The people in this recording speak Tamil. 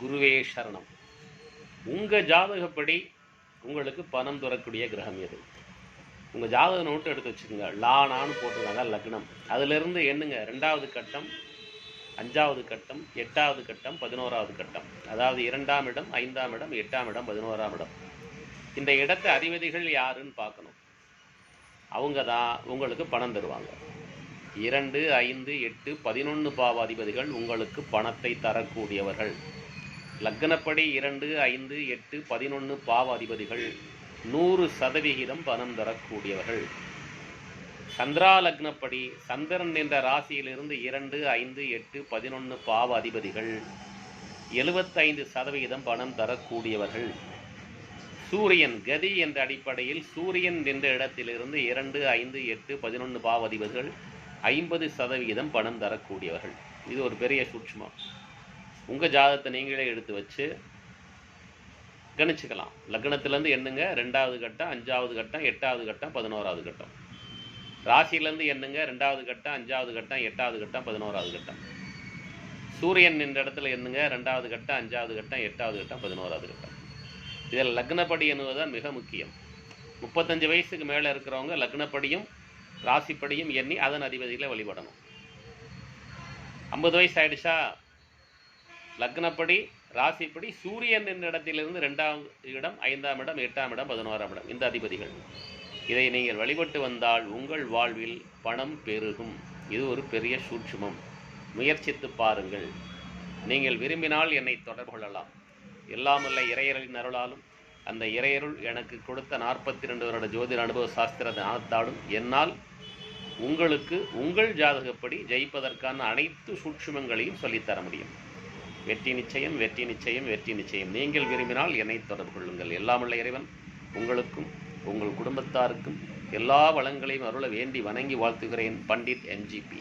குருவே சரணம். உங்கள் ஜாதகப்படி உங்களுக்கு பணம் தரக்கூடிய கிரகம் எது? உங்கள் ஜாதக நோட்டு எடுத்து வச்சுக்கோங்க. லானான்னு போட்டிருக்காங்க லக்னம். அதிலிருந்து எண்ணுங்க ரெண்டாவது கட்டம் அஞ்சாவது கட்டம் எட்டாவது கட்டம் பதினோராவது கட்டம். அதாவது இரண்டாம் இடம் ஐந்தாம் இடம் எட்டாம் இடம் பதினோராம் இடம். இந்த இடத்து அதிபதிகள் யாருன்னு பார்க்கணும். அவங்க தான் உங்களுக்கு பணம் தருவாங்க. இரண்டு ஐந்து எட்டு பதினொன்று பாவ அதிபதிகள் உங்களுக்கு பணத்தை தரக்கூடியவர்கள். லக்னப்படி இரண்டு ஐந்து எட்டு பதினொன்று பாவ அதிபதிகள் நூறு சதவிகிதம் பணம் தரக்கூடியவர்கள். சந்திரா லக்னப்படி சந்திரன் என்ற ராசியிலிருந்து இரண்டு ஐந்து எட்டு பதினொன்று பாவ அதிபதிகள் எழுபத்தைந்து சதவிகிதம் பணம் தரக்கூடியவர்கள். சூரியன் கதி என்ற அடிப்படையில் சூரியன் என்ற இடத்திலிருந்து இரண்டு ஐந்து எட்டு பதினொன்று பாவ அதிபதிகள் ஐம்பது சதவிகிதம் பணம் தரக்கூடியவர்கள். இது ஒரு பெரிய சூட்சுமம். உங்கள் ஜாதகத்தை நீங்களே எடுத்து வச்சு கணிச்சுக்கலாம். லக்னத்திலேருந்து எண்ணுங்க ரெண்டாவது கட்டம் அஞ்சாவது கட்டம் எட்டாவது கட்டம் பதினோராவது கட்டம். ராசியிலேருந்து எண்ணுங்க ரெண்டாவது கட்டம் அஞ்சாவது கட்டம் எட்டாவது கட்டம் பதினோராவது கட்டம். சூரியன் என்ற இடத்துல எண்ணுங்க ரெண்டாவது கட்டம் அஞ்சாவது கட்டம் எட்டாவது கட்டம் பதினோராவது கட்டம். இதில் லக்னப்படி எண்ணுவதுதான் மிக முக்கியம். முப்பத்தஞ்சு வயசுக்கு மேலே இருக்கிறவங்க லக்னப்படியும் ராசிப்படியும் எண்ணி அதன் அதிபதிகளை வழிபடணும். ஐம்பது வயசு ஆயிடுச்சா? லக்னப்படி ராசிப்படி சூரியன் என்ற இடத்திலிருந்து ரெண்டாம் இடம் ஐந்தாம் இடம் எட்டாம் இடம் பதினோராம் இடம். இந்த அதிபதிகள். இதை நீங்கள் வழிபட்டு வந்தால் உங்கள் வாழ்வில் பணம் பெருகும். இது ஒரு பெரிய சூட்சுமம். முயற்சித்து பாருங்கள். நீங்கள் விரும்பினால் என்னை தொடர்பு கொள்ளலாம். எல்லாமல்ல இறையரின் அருளாலும் அந்த இறையருள் எனக்கு கொடுத்த நாற்பத்தி ரெண்டு வருட ஜோதிட அனுபவ சாஸ்திர ஞானத்தாலும் என்னால் உங்களுக்கு உங்கள் ஜாதகப்படி ஜெயிப்பதற்கான அனைத்து சூட்சுமங்களையும் சொல்லித்தர முடியும். வெற்றி நிச்சயம் வெற்றி நிச்சயம் வெற்றி நிச்சயம். நீங்கள் விரும்பினால் என்னை தொடர்பு கொள்ளுங்கள். எல்லாமுள்ள இறைவன் உங்களுக்கும் உங்கள் குடும்பத்தாருக்கும் எல்லா வளங்களையும் அருள வேண்டி வணங்கி வாழ்த்துகிறேன். பண்டிட் என்ஜிபி